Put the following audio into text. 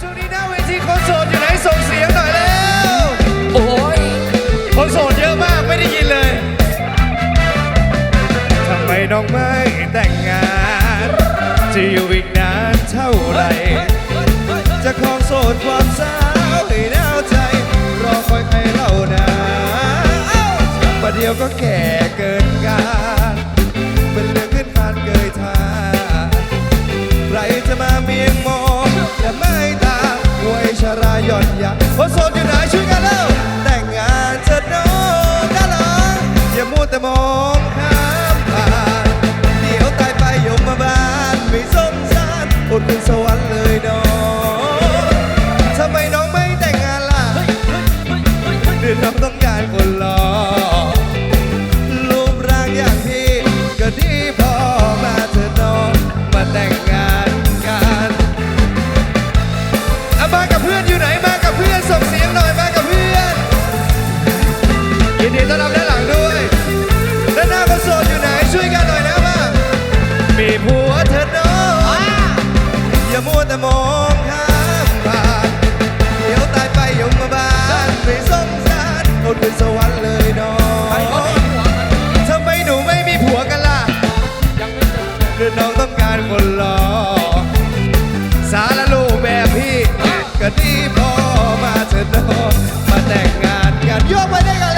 ช่วงนี้หน้าเวทีคนโสดอยู่ไหนส่งเสียงหน่อยแล้ว โอ้ยคนโสดเยอะมากไม่ได้ยินเลย ทำไมน้องไม่แต่งงาน จะอยู่อีกนานเท่าไหร่ จะครองโสดความสาวให้แน่วใจ รอคอยใครเล่านาเอ้าประเดี๋ยวก็แก่ ย่อนยาคนโสดอยู่ไหนช่วยกันแล้วแต่งงานเถิดน้องด้านหลังอย่ามัวแต่มองข้ามผ่านเดี๋ยวตายไปยมมาบ้านไม่สงสารอดเป็นสวรรค์เลยน้อง แต่มองข้ามผ่านเดี๋ยวตายไปยมมาบ้านไม่สงสารคนเป็นสวรรค์เลยน้องทำไมหนูไม่มีผัวกันล่ะเจอหรือน้องต้องการคนหล่อสารลูกแบบพี่ก็ดีพอมาเถอน้องมาแต่งงานกันยกไปได้กัน